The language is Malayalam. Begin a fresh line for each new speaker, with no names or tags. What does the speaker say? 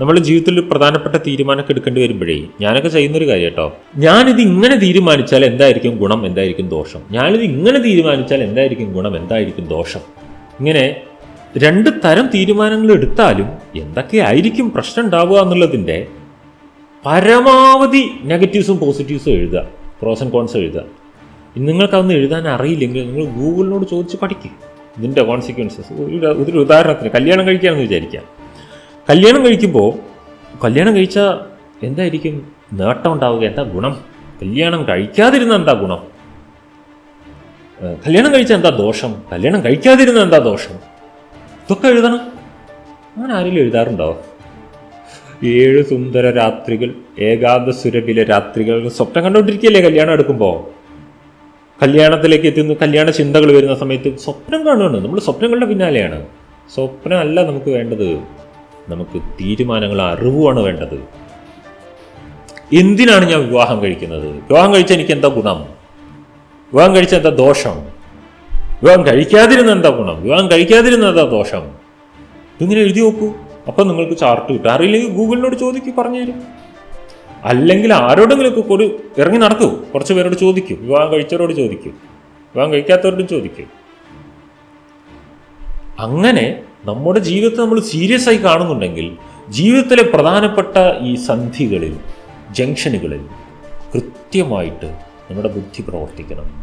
നമ്മുടെ ജീവിതത്തിൽ പ്രധാനപ്പെട്ട തീരുമാനമൊക്കെ എടുക്കേണ്ടി വരുമ്പോഴേ ഞാനൊക്കെ ചെയ്യുന്നൊരു കാര്യം കേട്ടോ. ഞാനിത് ഇങ്ങനെ തീരുമാനിച്ചാൽ എന്തായിരിക്കും ഗുണം എന്തായിരിക്കും ദോഷം? ഞാനിത് ഇങ്ങനെ തീരുമാനിച്ചാൽ എന്തായിരിക്കും ഗുണം എന്തായിരിക്കും ദോഷം? ഇങ്ങനെ രണ്ട് തരം തീരുമാനങ്ങൾ എടുത്താലും എന്തൊക്കെയായിരിക്കും പ്രശ്നം ഉണ്ടാവുക എന്നുള്ളതിന്റെ പരമാവധി നെഗറ്റീവ്സും പോസിറ്റീവ്സും എഴുതുക പ്രോസ് ആൻഡ് കോൺസ് എഴുതുക. നിങ്ങൾക്കതൊന്ന് നിങ്ങൾക്ക് എഴുതാൻ അറിയില്ലെങ്കിൽ നിങ്ങൾ ഗൂഗിളിനോട് ചോദിച്ച് പഠിക്കും. ഇതിന്റെ കോൺസിക്വൻസസ് ഒരു ഉദാഹരണത്തിന് കല്യാണം കഴിക്കുകയാണെന്ന് വിചാരിക്കാം. കല്യാണം കഴിക്കുമ്പോൾ കല്യാണം കഴിച്ചാൽ എന്തായിരിക്കും? നേട്ടം ഉണ്ടാവുക എന്താ ഗുണം? കല്യാണം കഴിക്കാതിരുന്ന എന്താ ഗുണം? കല്യാണം കഴിച്ചാൽ എന്താ ദോഷം? കല്യാണം കഴിക്കാതിരുന്ന എന്താ ദോഷം? ഇതൊക്കെ എഴുതണം. അങ്ങനെ ആരെങ്കിലും എഴുതാറുണ്ടോ? ഏഴ് സുന്ദര രാത്രികൾ ഏകാന്ത സുരഭിലെ രാത്രികൾ. സ്വപ്നം കണ്ടുകൊണ്ടിരിക്കുകയല്ലേ കല്യാണം എടുക്കുമ്പോൾ കല്യാണത്തിലേക്ക് എത്തുന്ന കല്യാണ ചിന്തകൾ വരുന്ന സമയത്ത് സ്വപ്നം കാണുകയാണ് നമ്മൾ സ്വപ്നങ്ങളുടെ പിന്നാലെയാണ്. സ്വപ്നമല്ല നമുക്ക് വേണ്ടത്. നമുക്ക് തീരുമാനങ്ങൾ അറിവുമാണ് വേണ്ടത്. എന്തിനാണ് ഞാൻ വിവാഹം കഴിക്കുന്നത്? വിവാഹം കഴിച്ച എനിക്ക് എന്താ ഗുണം? വിവാഹം കഴിച്ച എന്താ ദോഷം? വിവാഹം കഴിക്കാതിരുന്ന എന്താ ഗുണം? വിവാഹം കഴിക്കാതിരുന്ന എന്താ ദോഷം? ഇതിങ്ങനെ എഴുതി നോക്കൂ? അപ്പം നിങ്ങൾക്ക് ചാർട്ട് കിട്ടും. അറിയില്ലെങ്കിൽ ഗൂഗിളിനോട് ചോദിക്കൂ പറഞ്ഞുതരും അല്ലെങ്കിൽ ആരോടെങ്കിലും ഒരു ഇറങ്ങി നടക്കൂ. കുറച്ച് പേരോട് ചോദിക്കും. വിവാഹം കഴിച്ചവരോട് ചോദിക്കും. വിവാഹം കഴിക്കാത്തവരോടും ചോദിക്കും. അങ്ങനെ നമ്മുടെ ജീവിതത്തെ നമ്മൾ സീരിയസ് ആയി കാണുന്നുണ്ടെങ്കിൽ ജീവിതത്തിലെ പ്രധാനപ്പെട്ട ഈ സന്ധികളിൽ ജംഗ്ഷനുകളിൽ കൃത്യമായിട്ട് നമ്മുടെ ബുദ്ധി പ്രവർത്തിക്കണം.